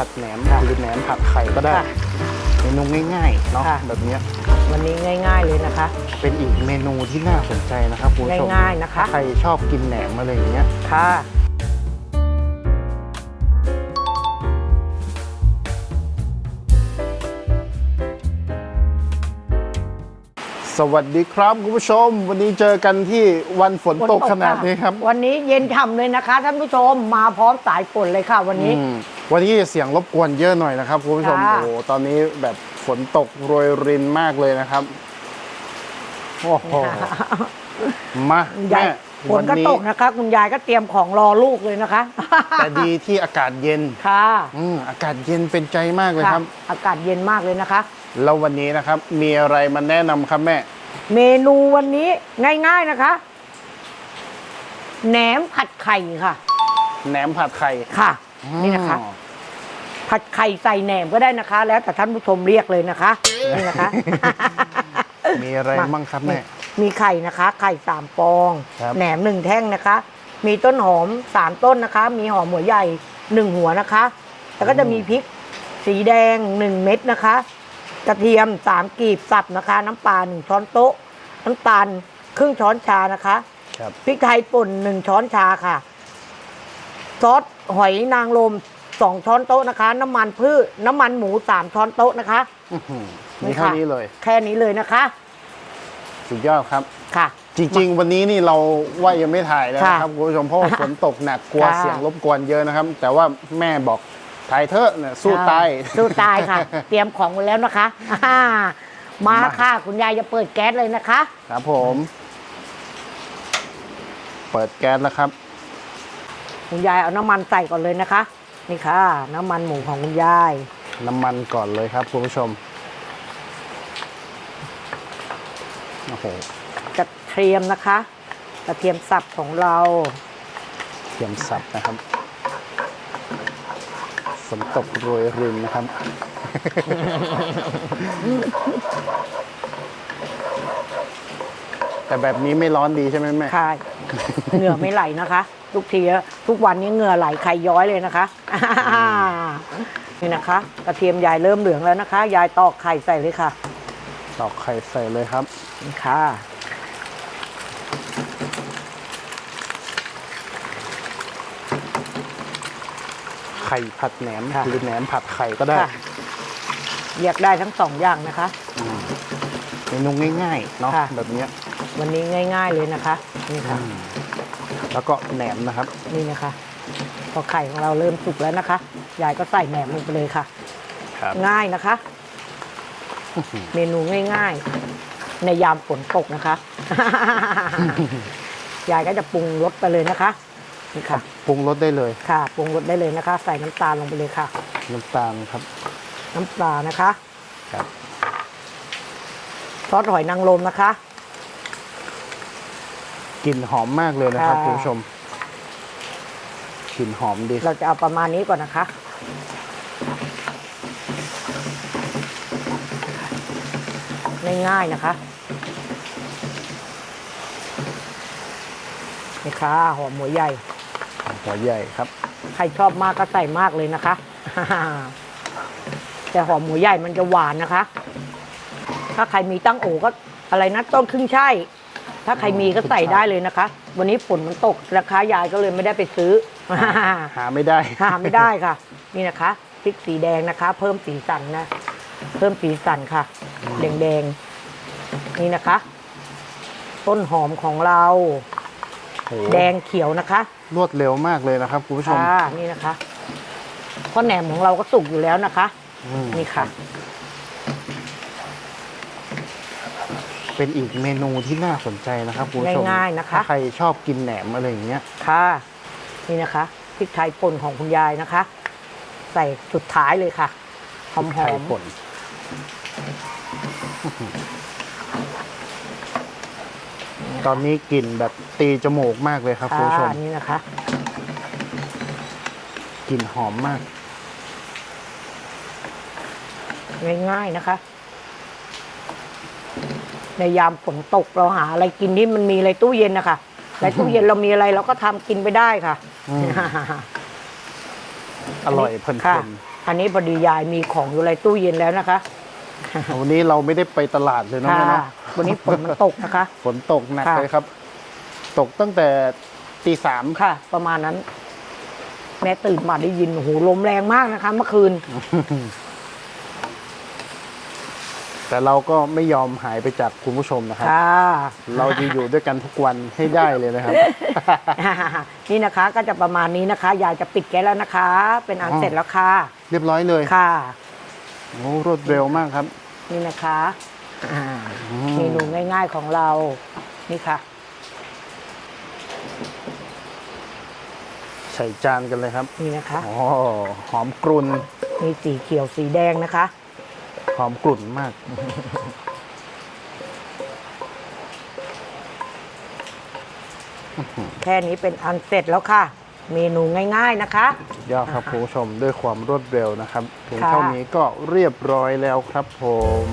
ผัดแหนมหรือแหนมผัดไข่ก็ได้ ค่ะเมนูง่ายๆเนาะค่ะ แบบเนี้ยวันนี้ง่าย ๆเลยนะคะ เป็นอีกเมนูที่น่าสนใจนะครับคุณผู้ชมง่ายๆนะคะ ถ้าใครชอบกินแหนมอะไรอย่างเงี้ยค่ะ สวัสดีครับคุณผู้ชม วันนี้เจอกันที่วันฝนตกขนาดนี้ครับ วันนี้เย็นฉ่ำเลยนะคะท่านผู้ชมมาพร้อมสายฝนเลยค่ะ วันนี้ อืม วันนี้เสียงรบกวนเยอะหน่อยนะครับคุณผู้ชม ค่ะ โอ้โหตอนนี้แบบฝนตกโรยรินมากเลยนะครับ โอ้โห มาคุณยายแม่ฝนก็ตกนะคะ คุณยายก็เตรียมของรอลูกเลยนะคะ แต่ดีที่อากาศเย็น ค่ะอืมอากาศเย็นเป็นใจมากเลยครับอากาศเย็นมากเลยนะคะ แล้ววันนี้นะครับ มีอะไรมาแนะนำครับแม่ เมนูวันนี้ง่ายๆนะคะ แหนมผัดไข่ค่ะ แหนมผัดไข่ ค่ะ นี่นะคะอ๋อ ผัดไข่ใส่แหนมก็ได้นะคะ แล้วแต่ท่านผู้ชมเรียกเลยนะคะนี่นะคะ มีอะไรบ้างครับแม่ มีไข่นะคะ ไข่สามฟองครับแหนมหนึ่งแท่งนะคะ มีต้นหอมสามต้นนะคะ มีหอมหัวใหญ่หนึ่งหัวนะคะ แล้วก็จะมีพริกสีแดงหนึ่งเม็ดนะคะ กระเทียมสามกีบสับนะคะ น้ำปลาหนึ่งช้อนโต๊ะ น้ำตาลครึ่งช้อนชานะคะครับ พริกไทยป่นหนึ่งช้อนชาค่ะ ซอสหอยนางรม สองช้อนโต๊ะนะคะ น้ำมันพืชน้ำมันหมูสามช้อนโต๊ะนะคะอื้อหือมีเท่านี้เลย แค่นี้เลยนะคะสุดยอดครับ ค่ะ จริง ๆ วันนี้นี่เราว่ายังไม่ถ่ายแล้วนะครับค่ะคุณผู้ชมเพราะว่าฝนตกหนักกลัวค่ะ เสียงรบกวนเยอะนะครับ แต่ว่าแม่บอกถ่ายเถอะเนี่ยสู้ตายสู้ตายค่ะ เตรียมของไว้แล้วนะคะอ่ามามา ค่ะ คุณยายจะเปิดแก๊สเลยนะคะ ครับผม เปิดแก๊สแล้วครับ คุณยายเอาน้ำมันใส่ก่อนเลยนะคะ นี่ค่ะ น้ำมันหมูของคุณยาย น้ำมันก่อนเลยครับคุณผู้ชม โอ้โห กระเทียมนะคะ กระเทียมสับของเราเทียมสับนะครับฝนตกโรยรินนะครับ แต่แบบนี้ไม่ร้อนดีใช่ไหมแม่ ค่ะ เหงื่อไม่ไหลนะคะ ทุกทีทุกวันนี้เหงื่อไหลใครย้อยเลยนะคะนี่นะคะ กระเทียมยายเริ่มเหลืองแล้วนะคะ ยายตอกไข่ใส่เลยค่ะตอกไข่ใส่เลยครับนี่ค่ะไข่ผัดแหนมค่ะหรือแหนมผัดไข่ก็ได้ค่ะเรียกได้ทั้งสองอย่างนะคะอืมเมนูง่ายๆเนาะค่ะแบบเนี้ยวันนี้ง่าย ๆเลยนะคะนี่ค่ะ แล้วก็แหนมนะครับ นี่นะคะ พอไข่ของเราเริ่มสุกแล้วนะคะ ยายก็ใส่แหนมลงไปเลยค่ะ ครับ ง่ายนะคะ เมนูง่ายๆ ในยามฝนตกนะคะ ยายก็จะปรุงรสไปเลยนะคะนี่ค่ะ ปรุงรสได้เลย ค่ะ ปรุงรสได้เลยนะคะ ใส่น้ำตาลลงไปเลยค่ะ น้ำตาลครับ น้ำปลานะคะ ครับ ซอสหอยนางรมนะคะ กลิ่นหอมมากเลยนะครับค่ะ คุณผู้ชมกลิ่นหอมดีเราจะเอาประมาณนี้ก่อนนะคะ ง่ายๆนะคะ นี่ค่ะหอมหัวใหญ่ หัวใหญ่ครับ ใครชอบมากก็ใส่มากเลยนะคะ แต่หอมหมูใหญ่มันจะหวานนะคะ ถ้าใครมีตั้งโอก็อะไรนะต้นครึ่งช่าย ถ้าใครมีก็ใส่ได้เลยนะคะ วันนี้ฝนมันตกราคายายก็เลยไม่ได้ไปซื้อ หาไม่ได้ หาไม่ได้ค่ะ นี่นะคะพริกสีแดงนะคะ เพิ่มสีสันนะ เพิ่มสีสันค่ะ แดงๆนี่นะคะ ต้นหอมของเราโหแดงเขียวนะคะ รวดเร็วมากเลยนะครับคุณผู้ชมค่ะนี่นะคะเพราะแหนมของเราก็สุกอยู่แล้วนะคะอืมนี่ค่ะ เป็นอีกเมนูที่น่าสนใจนะครับคุณผู้ชมง่ายๆนะคะ ถ้าใครชอบกินแหนมอะไรอย่างเงี้ยค่ะ นี่นะคะพริกไทยป่นของคุณยายนะคะ ใส่สุดท้ายเลยค่ะหอมหไข่อมป่นตอนนี้กลิ่นแบบตีจมูกมากเลยครับคุณผู้ชค่ะมนี่นะคะกลิ่นหอมมาก ง่ายๆนะคะ ในยามฝนตกเราหาอะไรกินที่มันมีอะไรตู้เย็นนะคะในตู้เย็นเรามีอะไรเราก็ทำกินไปได้ค่ะ อืม อร่อยเพลิค่ะนๆอันนี้พอดียายมีของอยู่ในตู้เย็นแล้วนะคะวันนี้เราไม่ได้ไปตลาดเลยเนาะค่ะแม่เนาะวันนี้ฝนมันตกนะคะ ฝนตกหนักค่ะ เลยครับ ตกตั้งแต่ตีสามค่ะ ประมาณนั้น แม่ตื่นมาได้ยินโอ้โหลมแรงมากนะคะ เมื่อคืน แต่เราก็ไม่ยอมหายไปจากคุณผู้ชมนะครับ ค่ะเราจะอยู่ด้วยกันทุกวันให้ได้เลยนะครับ นี่นะคะก็จะประมาณนี้นะคะ ยายจะปิดแก๊สแล้วนะคะ เป็นอันอ๋อ เสร็จแล้วค่ะ เรียบร้อยเลยค่ะ โอ้รวดเร็วมากครับ นี่นะคะอ่าอืม เมนูง่าย ๆของเรา นี่ค่ะ ใส่จานกันเลยครับนี่นะคะอ๋อหอมกรุ่นมีสีเขียวสีแดงนะคะห อมกลุ่นมาก แค่นี้เป็นอันเสร็จแล้วค่ะ เมนูง่ายๆนะคะ ยอดครับคุณผู้ชมด้วยความรวดเร็วนะครับถึงค่ะเท่านี้ก็เรียบร้อยแล้วครับผม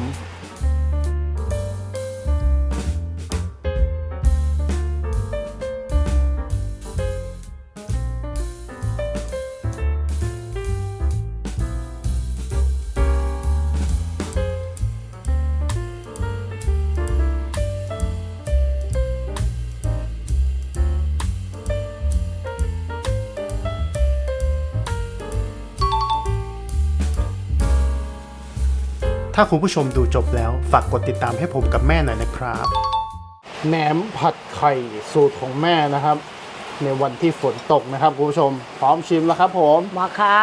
ถ้าคุณผู้ชมดูจบแล้วฝากกดติดตามให้ผมกับแม่หน่อยนะครับ แหนมผัดไข่สูตรของแม่นะครับ ในวันที่ฝนตกนะครับคุณผู้ชม พร้อมชิมแล้วครับ ผม มาค่ะ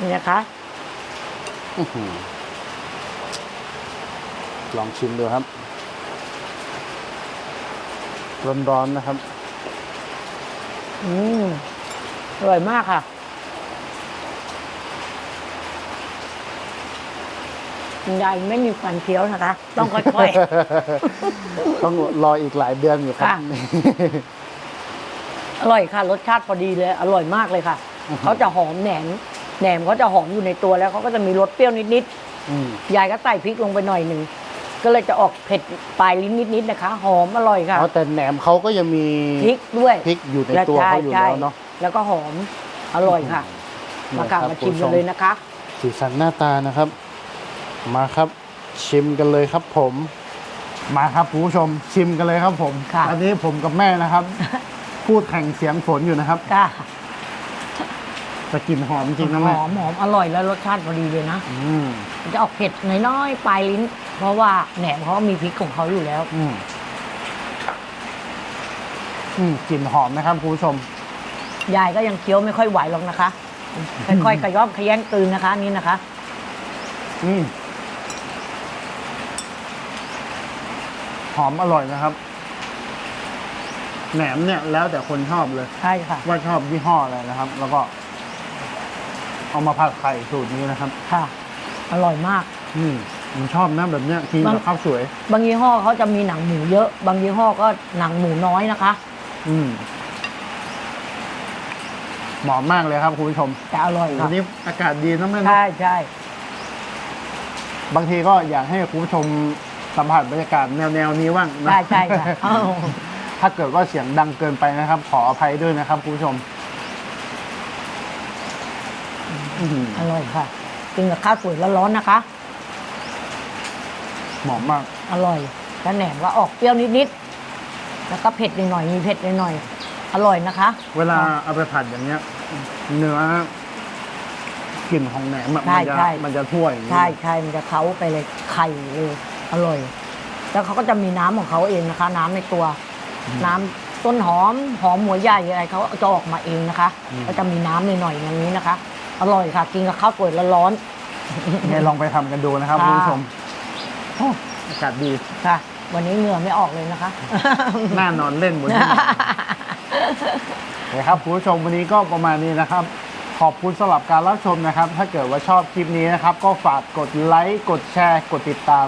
นี่นะคะอื้อหือลองชิมดูครับ ร้อนๆนะครับ อืมอร่อยมากค่ะ คุณยายไม่มีฟันเคี้ยวนะคะ ต้องค่อย ต้องรออีกหลายเดือนอยู่ครับ ค่ะ ๆ อร่อยค่ะ รสชาติพอดีเลย อร่อยมากเลยค่ะ เขาจะหอมแหนมแหนมเขาจะหอมอยู่ในตัวแล้วเขาก็จะมีรสเปรี้ยวนิดอืมๆยายก็ใส่พริกลงไปหน่อยหนึ่งก็เลยจะออกเผ็ดปลายลิ้นนิดๆนะคะ หอมอร่อยค่ะอ๋อแต่แหนมเขาก็ยังมีพริกด้วยพริกอยู่ในตัวเขาอยู่แล้วเนาะใช่แล้วก็หอมอร่อยค่ะ มาค่ะครับมาชิมคุณผู้ชกันมเลยนะคะ สีสันหน้าตานะครับ มาครับชิมกันเลยครับผม มาครับคุณผู้ชมชิมกันเลยครับผมค่ะ อันนี้ผมกับแม่นะครับ พูดแข่งเสียงฝนอยู่นะครับค่ะแต่กลิ่นหอมจริงนะหแม่อมหอมอร่อยแล้วรสชาติพอดีเลยนะอืมมันจะออกเผ็ดน้อยๆปลายลิ้น เพราะว่าแหนมเขามีพริกของเขาอยู่แล้ว อืมอืมกลิ่นหอมนะครับคุณผู้ชม ยายก็ยังเคี้ยวไม่ค่อยไหวหรอกนะคะ ค่อยๆขย้อมขย้งกลืนนะคะนี่นะคะ อืม อมอร่อยนะครับ แหนมเนี่ยแล้วแต่คนชอบเลย ใช่ค่ะ ว่าชอบยี่ห้ออะไรนะครับ แล้วก็ เอามาผัดไข่สูตรนี้นะครับค่ะ อร่อยมาก อืมผมชอบนะแบบเนี้ยกินกับข้าวสวย บางยี่ห้อเขาจะมีหนังหมูเยอะ บางยี่ห้อก็หนังหมูน้อยนะคะ อืมเหมาะมากเลยครับคุณผู้ชมแต่อร่อยวัค่ะนนี้อากาศดีนะแม่เนอะใช่ใช่บางทีก็อยากให้คุณผู้ชม สัมผัสบรรยากาศแนวแนวๆนี้บ้างนะใช่ใช่ค่ะเอ้าถ้าเกิดว่าเสียงดังเกินไปนะครับ ขออภัยด้วยนะครับคุณผู้ชมอื้อหืออร่อยค่ะกินกับข้าวสวยร้อนๆนะคะเหมาะมาก อร่อยแล้วแหนมก็ออกเปรี้ยวนิดๆแล้วก็เผ็ดหน่อยๆมีเผ็ดหน่อยๆอร่อยนะคะ เวลาเอาไปผัดอย่างเงี้ย เนื้อกลิ่นของแหนมอะใช่มันจะใช่ มันจะถ้วยอย่างงี้ ใช่ใช่มันจะเค้าไปเลยไข่เลย อร่อย แล้วเขาก็จะมีน้ำของเขาเองนะคะ น้ำในตัว น้ำต้นหอมหอมหัวใหญ่อะไรเขาจะออกมาเองนะคะ ก็จะมีน้ำหน่อยๆอย่างนี้นะคะ อร่อยค่ะ กินกับข้าวสวยร้อนเนี่ยลองไปทำกันดูนะครับค่ะคุณผู้ชมโอ้อากาศดีๆค่ะ วันนี้เหงื่อไม่ออกเลยนะคะหน้านอนเล่นบนที่นอนนะครับคุณผู้ชมวันนี้ก็ประมาณนี้นะครับ ขอบคุณสำหรับการรับชมนะครับ ถ้าเกิดว่าชอบคลิปนี้นะครับ ก็ฝากกดไลค์กดแชร์ กดติดตาม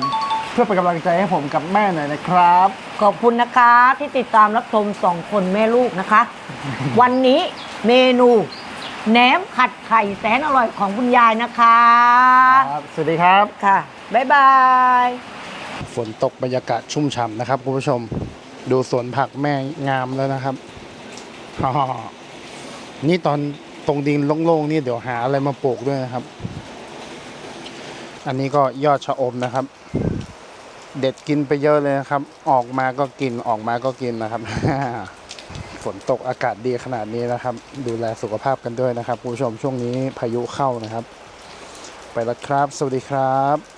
เพื่อเป็นกำลังใจให้ผมกับแม่หน่อยนะครับ ขอบคุณนะคะที่ติดตามรับชมสองคนแม่ลูกนะคะ วันนี้เมนูแหนมผัดไข่แสนอร่อยของคุณยายนะคะครับ สวัสดีครับ ค่ะ บ๊ายบาย ฝนตกบรรยากาศชุ่มฉ่ำนะครับคุณผู้ชม ดูสวนผักแม่งามแล้วนะครับอ๋อนี่ตอนตรงดินโล่งๆนี่เดี๋ยวหาอะไรมาปลูกด้วยนะครับ อันนี้ก็ยอดชะอมนะครับ เด็ดกินไปเยอะเลยนะครับ ออกมาก็กินออกมาก็กินนะครับ ฝนตกอากาศดีขนาดนี้นะครับ ดูแลสุขภาพกันด้วยนะครับคุณผู้ชมช่วงนี้พายุเข้านะครับ ไปแล้วครับ สวัสดีครับ